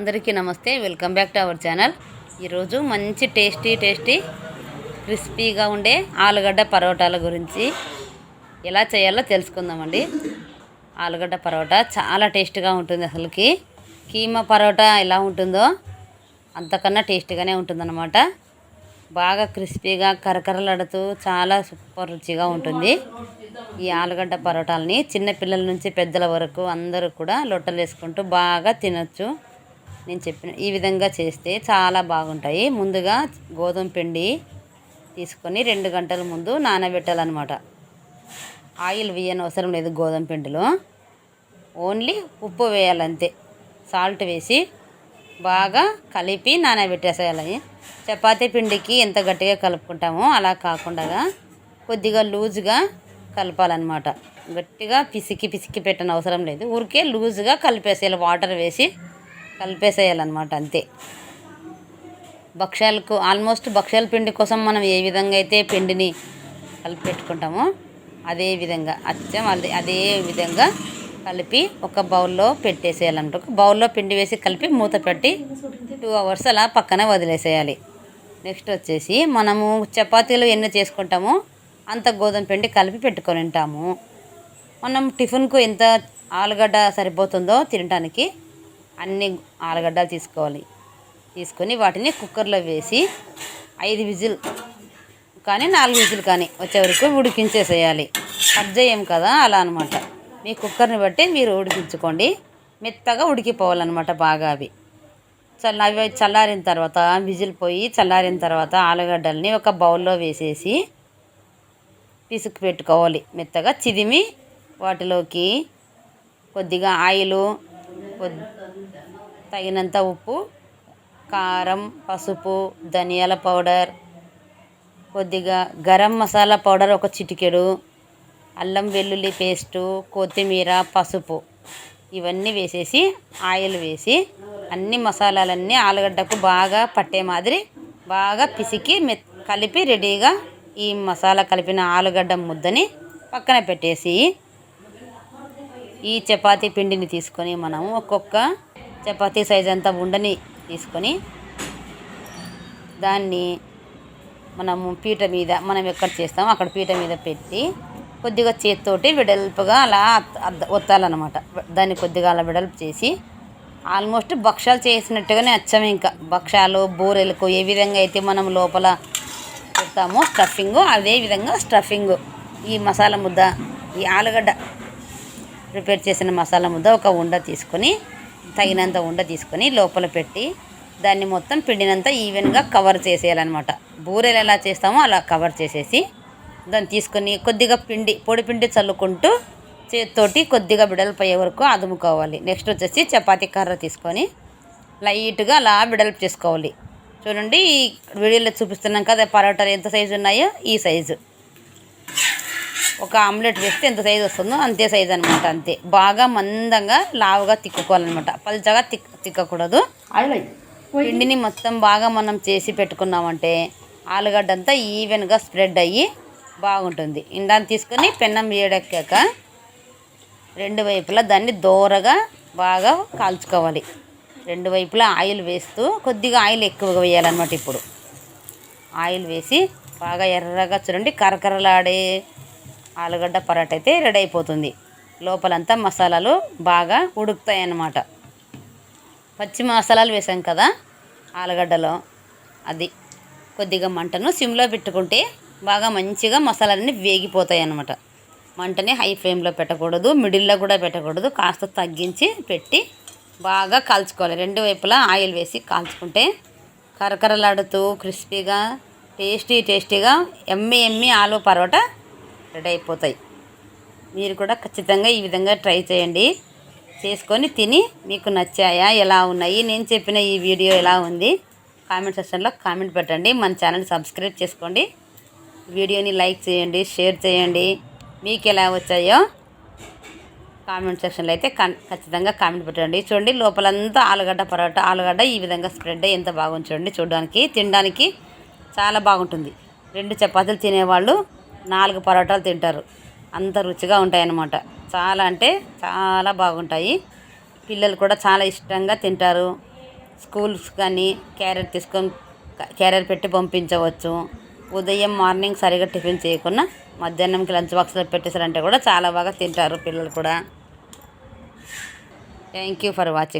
అందరికీ నమస్తే welcome back to our channel. ఈరోజు మంచి టేస్టీ టేస్టీ క్రిస్పీగా ఉండే ఆలుగడ్డ పరోటాల గురించి ఎలా చేయాలో తెలుసుకుందామండి. ఆలుగడ్డ పరోటా చాలా టేస్ట్గా ఉంటుంది అసలుకి. కీమా పరోటా ఎలా ఉంటుందో అంతకన్నా టేస్టీగానే ఉంటుందన్నమాట. బాగా క్రిస్పీగా కరకరలాడుతూ చాలా సూపర్ రుచిగా ఉంటుంది. ఈ ఆలుగడ్డ పరోటాలని చిన్నపిల్లల నుంచి పెద్దల వరకు అందరూ కూడా లొట్టలు వేసుకుంటూ బాగా తినొచ్చు. నేను చెప్పిన ఈ విధంగా చేస్తే చాలా బాగుంటాయి. ముందుగా గోధుమ పిండి తీసుకొని రెండు గంటల ముందు నానబెట్టాలన్నమాట. ఆయిల్ వేయని అవసరం లేదు గోధుమ పిండిలో. ఓన్లీ ఉప్పు వేయాలంతే. సాల్ట్ వేసి బాగా కలిపి నానబెట్టేసేయాలి. చపాతీ పిండికి ఎంత గట్టిగా కలుపుకుంటామో అలా కాకుండా కొద్దిగా లూజ్గా కలపాలన్నమాట. గట్టిగా పిసికి పిసికి పెట్టని అవసరం లేదు. ఊరికే లూజ్గా కలిపేసేయాలి. వాటర్ వేసి కలిపేసేయాలన్నమాట అంతే. భక్ష్యాలకు ఆల్మోస్ట్ భక్ష్యాల పిండి కోసం మనం ఏ విధంగా అయితే పిండిని కలిపి పెట్టుకుంటామో అదే విధంగా అచ్చం అదే అదే విధంగా కలిపి ఒక బౌల్లో పెట్టేసేయాలంట. ఒక బౌల్లో పిండి వేసి కలిపి మూత పెట్టి టూ అవర్స్ అలా పక్కన వదిలేసేయాలి. నెక్స్ట్ వచ్చేసి మనము చపాతీలు ఎన్ని చేసుకుంటామో అంత గోధుమ పిండి కలిపి పెట్టుకొని ఉంటాము మనం టిఫిన్కు ఎంత ఆలుగడ్డ సరిపోతుందో తినడానికి అన్ని ఆలుగడ్డలు తీసుకోవాలి. తీసుకొని వాటిని కుక్కర్లో వేసి ఐదు విజిల్ కానీ నాలుగు విజిల్ కానీ వచ్చే వరకు ఉడికించేసేయాలి. కట్ చేయం కదా అలా అనమాట మీ కుక్కర్ని బట్టి మీరు ఉడికించుకోండి. మెత్తగా ఉడికిపోవాలన్నమాట బాగా అవి. చల్ల అవి చల్లారిన తర్వాత విజిల్ పోయి చల్లారిన తర్వాత ఆలుగడ్డల్ని ఒక బౌల్లో వేసేసి పిసుకు పెట్టుకోవాలి. మెత్తగా చిదిమి వాటిలోకి కొద్దిగా ఆయిలు తగినంత ఉప్పు కారం పసుపు ధనియాల పౌడర్ కొద్దిగా గరం మసాలా పౌడర్ ఒక చిటికెడు అల్లం వెల్లుల్లి పేస్టు కొత్తిమీర పసుపు ఇవన్నీ వేసేసి ఆయిల్ వేసి అన్ని మసాలాలన్నీ ఆలుగడ్డకు బాగా పట్టే మాదిరి బాగా పిసికి మె కలిపి రెడీగా ఈ మసాలా కలిపిన ఆలుగడ్డ ముద్దని పక్కన పెట్టేసి ఈ చపాతీ పిండిని తీసుకొని మనం ఒక్కొక్క చపాతీ సైజ్ అంతా ఉండని తీసుకొని దాన్ని మనము పీట మీద మనం ఎక్కడ చేస్తామో అక్కడ పీట మీద పెట్టి కొద్దిగా చేతితోటి వెడల్పుగా అలా అద్ద- ఒత్తాలన్నమాట. దాన్ని కొద్దిగా అలా వెడల్పు చేసి ఆల్మోస్ట్ భక్షాలు చేసినట్టుగానే అచ్చం ఇంకా. భక్షాలు బూరెలకు ఏ విధంగా అయితే మనం లోపల పెడతామో స్టఫింగ్ అదే విధంగా స్టఫింగ్ ఈ మసాలా ముద్ద ఈ ఆలుగడ్డ ప్రిపేర్ చేసిన మసాలా ముద్ద ఒక ఉండ తీసుకొని తగినంత ఉండ తీసుకొని లోపల పెట్టి దాన్ని మొత్తం పిండినంత ఈవెన్గా కవర్ చేసేయాలన్నమాట. బూరెలు ఎలా చేస్తామో అలా కవర్ చేసేసి దాన్ని తీసుకొని కొద్దిగా పిండి పొడి పిండి చల్లుకుంటూ చేతితోటి కొద్దిగా బిడల్పు అయ్యే వరకు అదుముకోవాలి. నెక్స్ట్ వచ్చేసి చపాతీ కర్ర తీసుకొని లైట్గా అలా బిడల్పు చేసుకోవాలి. చూడండి ఈ వీడియోలో చూపిస్తున్నాం కదా పరోటాలు ఎంత సైజు ఉన్నాయో ఈ సైజు. ఒక ఆమ్లెట్ వేస్తే ఎంత సైజు వస్తుందో అంతే సైజు అనమాట అంతే. బాగా మందంగా లావుగా తిక్కుకోవాలన్నమాట. పలుచగా తిక్ తిక్కకూడదు. పిండిని మొత్తం బాగా మనం చేసి పెట్టుకున్నామంటే ఆలుగడ్డ అంతా ఈవెన్గా స్ప్రెడ్ అయ్యి బాగుంటుంది. ఇందాన్ని తీసుకొని పెన్నం వేడెక్కాక రెండు వైపులా దాన్ని దోరగా బాగా కాల్చుకోవాలి. రెండు వైపులా ఆయిల్ వేస్తూ కొద్దిగా ఆయిల్ ఎక్కువగా వేయాలన్నమాట ఇప్పుడు. ఆయిల్ వేసి బాగా ఎర్రగా చూడండి కరకరలాడే ఆలుగడ్డ పరాట అయితే రెడీ అయిపోతుంది. లోపలంతా మసాలాలు బాగా ఉడుకుతాయి అన్నమాట పచ్చి మసాలాలు వేసాం కదా ఆలుగడ్డలో. అది కొద్దిగా మంటను సిమ్లో పెట్టుకుంటే బాగా మంచిగా మసాలాలన్నీ వేగిపోతాయి అన్నమాట మంటని హై ఫ్లేమ్లో పెట్టకూడదు మిడిల్లో కూడా పెట్టకూడదు కాస్త తగ్గించి పెట్టి బాగా కాల్చుకోవాలి. రెండు వైపులా ఆయిల్ వేసి కాల్చుకుంటే కరకరలాడుతూ క్రిస్పీగా టేస్టీ టేస్టీగా ఎమ్మి ఎమ్మి ఆలు పరోటా రెడీ అయిపోతాయి. మీరు కూడా ఖచ్చితంగా ఈ విధంగా ట్రై చేయండి. చేసుకొని తిని మీకు నచ్చాయా ఎలా ఉన్నాయి? నేను చెప్పిన ఈ వీడియో ఎలా ఉంది? కామెంట్ సెక్షన్లో కామెంట్ పెట్టండి. మన ఛానల్ సబ్స్క్రైబ్ చేసుకోండి. వీడియోని లైక్ చేయండి షేర్ చేయండి. మీకు ఎలా వచ్చాయో కామెంట్ సెక్షన్లో అయితే ఖచ్చితంగా కామెంట్ పెట్టండి. చూడండి లోపలంతా ఆలుగడ్డ పరోటా ఆలుగడ్డ ఈ విధంగా స్ప్రెడ్ అయ్యి ఎంత బాగుంది చూడండి. చూడడానికి తినడానికి చాలా బాగుంటుంది. రెండు చపాతీలు తినేవాళ్ళు నాలుగు పరోటాలు తింటారు. అంత రుచిగా ఉంటాయి అన్నమాట చాలా అంటే చాలా బాగుంటాయి. పిల్లలు కూడా చాలా ఇష్టంగా తింటారు. స్కూల్స్ కానీ క్యారెట్ తీసుకొని క్యారెట్ పెట్టి పంపించవచ్చు. ఉదయం మార్నింగ్ సరిగా టిఫిన్ చేయకుండా మధ్యాహ్నంకి లంచ్ బాక్స్లో పెట్టేసారంటే కూడా చాలా బాగా తింటారు పిల్లలు కూడా. Thank you for watching.